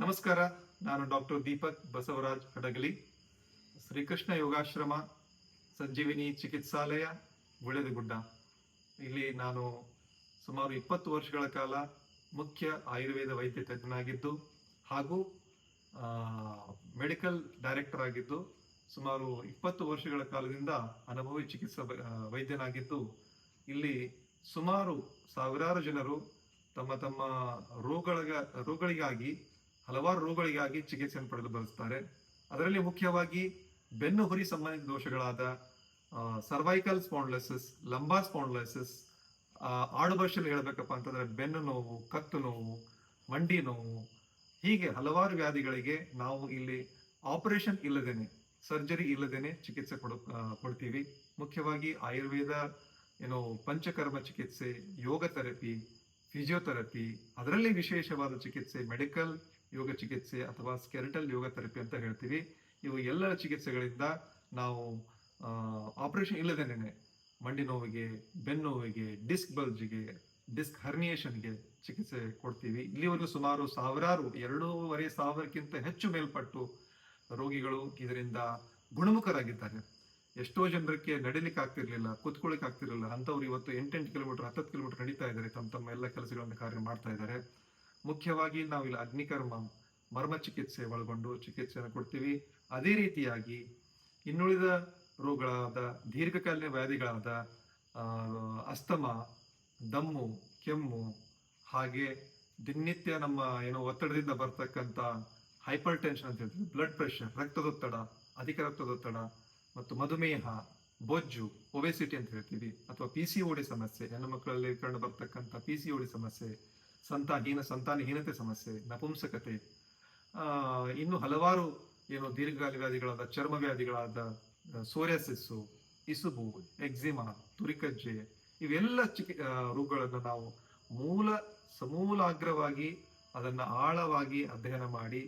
ನಮಸ್ಕಾರ, ನಾನು ಡಾಕ್ಟರ್ ದೀಪಕ್ ಬಸವರಾಜ್ ಹಡಗಲಿ ಶ್ರೀಕೃಷ್ಣ ಯೋಗಾಶ್ರಮ ಸಂಜೀವಿನಿ ಚಿಕಿತ್ಸಾಲಯ ಗುಳೆದಗುಡ್ಡ ಇಲ್ಲಿ ನಾನು ಸುಮಾರು ಇಪ್ಪತ್ತು ವರ್ಷಗಳ ಕಾಲ ಮುಖ್ಯ ಆಯುರ್ವೇದ ವೈದ್ಯ ತಜ್ಞನಾಗಿದ್ದು ಹಾಗೂ ಮೆಡಿಕಲ್ ಡೈರೆಕ್ಟರ್ ಆಗಿದ್ದು ಸುಮಾರು ಇಪ್ಪತ್ತು ವರ್ಷಗಳ ಕಾಲದಿಂದ ಅನುಭವಿ ಚಿಕಿತ್ಸಾ ವೈದ್ಯನಾಗಿದ್ದು ಇಲ್ಲಿ ಸುಮಾರು ಸಾವಿರಾರು ಜನರು ತಮ್ಮ ತಮ್ಮ ರೋಗಗಳ ರೋಗಗಳಿಗಾಗಿ ಹಲವಾರು ರೋಗಗಳಿಗಾಗಿ ಚಿಕಿತ್ಸೆಯನ್ನು ಪಡೆದು ಬಳಸ್ತಾರೆ ಅದರಲ್ಲಿ ಮುಖ್ಯವಾಗಿ ಬೆನ್ನು ಹುರಿ ಸಂಬಂಧಿತ ದೋಷಗಳಾದ ಸರ್ವೈಕಲ್ ಸ್ಪಾಂಡ್ಲೈಸಿಸ್ ಲಂಬಾ ಸ್ಪಾಂಡ್ಲೈಸಿಸ್ ಆಡು ಭಾಷೆಯಲ್ಲಿ ಹೇಳ್ಬೇಕಪ್ಪ ಅಂತಂದ್ರೆ ಬೆನ್ನು ನೋವು, ಕತ್ತು ನೋವು, ಮಂಡಿ ನೋವು, ಹೀಗೆ ಹಲವಾರು ವ್ಯಾಧಿಗಳಿಗೆ ನಾವು ಇಲ್ಲಿ ಆಪರೇಷನ್ ಇಲ್ಲದೇನೆ, ಸರ್ಜರಿ ಇಲ್ಲದೇನೆ ಚಿಕಿತ್ಸೆ ಕೊಡ ಕೊಡ್ತೀವಿ. ಮುಖ್ಯವಾಗಿ ಆಯುರ್ವೇದ, ಏನು ಪಂಚಕರ್ಮ ಚಿಕಿತ್ಸೆ, ಯೋಗ ಥೆರಪಿ, ಫಿಸಿಯೋಥೆರಪಿ, ಅದರಲ್ಲಿ ವಿಶೇಷವಾದ ಚಿಕಿತ್ಸೆ, ಮೆಡಿಕಲ್ ಯೋಗ ಚಿಕಿತ್ಸೆ ಅಥವಾ ಸ್ಕೆರಿಟಲ್ ಯೋಗ ಥೆರಪಿ ಅಂತ ಹೇಳ್ತೀವಿ. ಇವು ಎಲ್ಲ ಚಿಕಿತ್ಸೆಗಳಿಂದ ನಾವು ಆಪರೇಷನ್ ಇಲ್ಲದೇನೆ ಮಂಡಿ ನೋವಿಗೆ, ಬೆನ್ನು ನೋವಿಗೆ ಡಿಸ್ಕ್ ಬಲ್ಜ್ಗೆ ಡಿಸ್ಕ್ ಹರ್ನಿಯೇಷನ್ಗೆ ಚಿಕಿತ್ಸೆ ಕೊಡ್ತೀವಿ. ಇಲ್ಲಿವರೆಗೂ ಸುಮಾರು ಸಾವಿರಾರು, ಎರಡೂವರೆ ಸಾವಿರಕ್ಕಿಂತ ಹೆಚ್ಚು ಮೇಲ್ಪಟ್ಟು ರೋಗಿಗಳು ಇದರಿಂದ ಗುಣಮುಖರಾಗಿದ್ದಾರೆ. ಎಷ್ಟೋ ಜನರಿಗೆ ನಡಿಲಿಕ್ಕೆ ಆಗ್ತಿರ್ಲಿಲ್ಲ ಕುತ್ಕೊಳ್ಳಿಕ್ಕೆ ಆಗ್ತಿರ್ಲಿಲ್ಲ. ಅಂತವ್ರು ಇವತ್ತು ಎಂಟೆಂಟು ಕಿಲೋಮೀಟರ್, ಹತ್ತತ್ತು ಕಿಲೋಮೀಟರ್ ನಡೀತಾ ಇದ್ದಾರೆ. ತಮ್ಮ ತಮ್ಮ ಎಲ್ಲ ಕೆಲಸಗಳನ್ನು ಕಾರ್ಯ ಮಾಡ್ತಾ ಇದ್ದಾರೆ. ಮುಖ್ಯವಾಗಿ ನಾವು ಇಲ್ಲಿ ಅಗ್ನಿಕರ್ಮ ಮರ್ಮ ಚಿಕಿತ್ಸೆ ಒಳಗೊಂಡು ಚಿಕಿತ್ಸೆಯನ್ನು ಕೊಡ್ತೀವಿ. ಅದೇ ರೀತಿಯಾಗಿ ಇನ್ನುಳಿದ ರೋಗಗಳಾದ ದೀರ್ಘಕಾಲೀನ ವ್ಯಾಧಿಗಳಾದ ಅಸ್ತಮ, ದಮ್ಮು, ಕೆಮ್ಮು ಹಾಗೆ ದಿನನಿತ್ಯ ನಮ್ಮ ಏನೋ ಒತ್ತಡದಿಂದ ಬರ್ತಕ್ಕಂಥ ಹೈಪರ್ ಟೆನ್ಷನ್ ಅಂತ ಹೇಳ್ತೀವಿ. ಬ್ಲಡ್ ಪ್ರೆಷರ್, ರಕ್ತದೊತ್ತಡ, ಅಧಿಕ ರಕ್ತದೊತ್ತಡ ಮತ್ತು ಮಧುಮೇಹ, ಬೊಜ್ಜು, ಒಬೆಸಿಟಿ ಅಂತ ಹೇಳ್ತೀವಿ. ಅಥವಾ ಪಿ ಸಿ ಓಡಿ ಸಮಸ್ಯೆ, ಹೆಣ್ಣು ಮಕ್ಕಳಲ್ಲಿ ಕಂಡು ಬರ್ತಕ್ಕಂಥ ಪಿ ಸಿ ಓಡಿ ಸಮಸ್ಯೆ ಸಂತಾನಹೀನ ಸಂತಾನಹೀನತೆ ಸಮಸ್ಯೆ? ನಪುಂಸಕತೆ. ಇನ್ನು ಹಲವಾರು ಏನು ದೀರ್ಘಕಾಲ ವ್ಯಾಧಿಗಳಾದ ಚರ್ಮ ವ್ಯಾಧಿಗಳಾದ ಸೋರಿಯಾಸಿಸ್ಸು, ಇಸುಬು, ಎಕ್ಸಿಮಾ, ತುರಿಕಜ್ಜೆ, ಇವೆಲ್ಲ ಚಿಕಿ ರೋಗಗಳನ್ನು ನಾವು ಮೂಲ ಸಮೂಲಾಗ್ರವಾಗಿ ಅದನ್ನ ಆಳವಾಗಿ ಅಧ್ಯಯನ ಮಾಡಿ,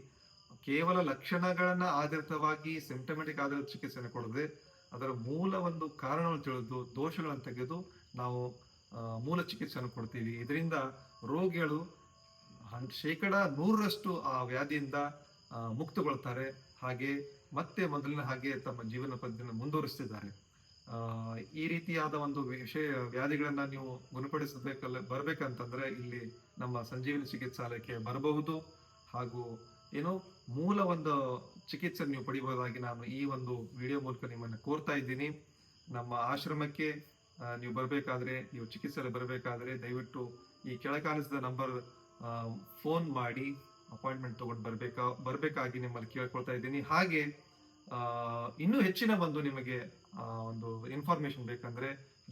ಕೇವಲ ಲಕ್ಷಣಗಳನ್ನ ಆಧಾರಿತವಾಗಿ ಸಿಂಟಮೆಟಿಕ್ ಆಧಾರಿತ ಚಿಕಿತ್ಸೆಯನ್ನು ಕೊಡದೆ ಅದರ ಮೂಲ ಒಂದು ಕಾರಣವನ್ನು ತಿಳಿದು, ದೋಷಗಳನ್ನು ತೆಗೆದು ನಾವು ಮೂಲ ಚಿಕಿತ್ಸೆಯನ್ನು ಕೊಡ್ತೀವಿ. ಇದರಿಂದ ರೋಗಿಗಳು ಶೇಕಡ ನೂರರಷ್ಟು ಆ ವ್ಯಾಧಿಯಿಂದ ಮುಕ್ತಗೊಳ್ತಾರೆ. ಹಾಗೆ ಮತ್ತೆ ಮೊದಲಿನ ಹಾಗೆ ತಮ್ಮ ಜೀವನ ಪದ್ಧತಿಯನ್ನು ಮುಂದುವರಿಸ್ತಿದ್ದಾರೆ. ಈ ರೀತಿಯಾದ ಒಂದು ವಿಷಯ ವ್ಯಾಧಿಗಳನ್ನ ನೀವು ಗುಣಪಡಿಸಬೇಕಲ್ಲ, ಬರ್ಬೇಕಂತಂದ್ರೆ ಇಲ್ಲಿ ನಮ್ಮ ಸಂಜೀವಿನಿ ಚಿಕಿತ್ಸಾಲಯಕ್ಕೆ ಬರಬಹುದು. ಹಾಗೂ ಏನು ಮೂಲ ಒಂದು ಚಿಕಿತ್ಸೆ ನೀವು ಪಡಿಬಹುದಾಗಿ ನಾನು ಈ ಒಂದು ವಿಡಿಯೋ ಮೂಲಕ ನಿಮ್ಮನ್ನು ಕೋರ್ತಾ ಇದ್ದೀನಿ. ನಮ್ಮ ಆಶ್ರಮಕ್ಕೆ ನೀವು ಬರಬೇಕಾದ್ರೆ, ನೀವು ಚಿಕಿತ್ಸೆಗೆ ಬರಬೇಕಾದ್ರೆ ದಯವಿಟ್ಟು ಈ ಕೆಳಕಾಣಿಸಿದ ನಂಬರ್ ಫೋನ್ ಮಾಡಿ ಅಪಾಯಿಂಟ್ಮೆಂಟ್ ತಗೊಂಡು ಬರಬೇಕಾ, ಬರಬೇಕಾಗಿ ನಿಮ್ಮಲ್ಲಿ ಕೇಳ್ಕೊಳ್ತಾ ಇದ್ದೀನಿ. ಹಾಗೆ ಇನ್ನೂ ಹೆಚ್ಚಿನ ಒಂದು ನಿಮಗೆ ಒಂದು ಇನ್ಫಾರ್ಮೇಶನ್ ಬೇಕಂದ್ರೆ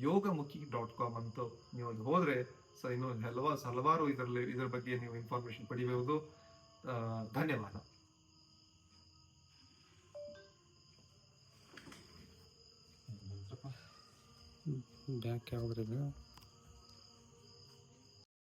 ಯೋಗಮುಖಿ ಡಾಟ್ ಕಾಮ್ ಅಂತ ನೀವು ಅಲ್ಲಿ ಹೋದ್ರೆ ಸ ಇನ್ನು ಹಲವಾರು ಹಲವಾರು ಇದರಲ್ಲಿ, ಇದರ ಬಗ್ಗೆ ನೀವು ಇನ್ಫಾರ್ಮೇಶನ್ ಪಡಿಬಹುದು ಧನ್ಯವಾದ. ಬ್ಯಾಂಕ್ ಯಾವ್ದ್ರಿ ಇದು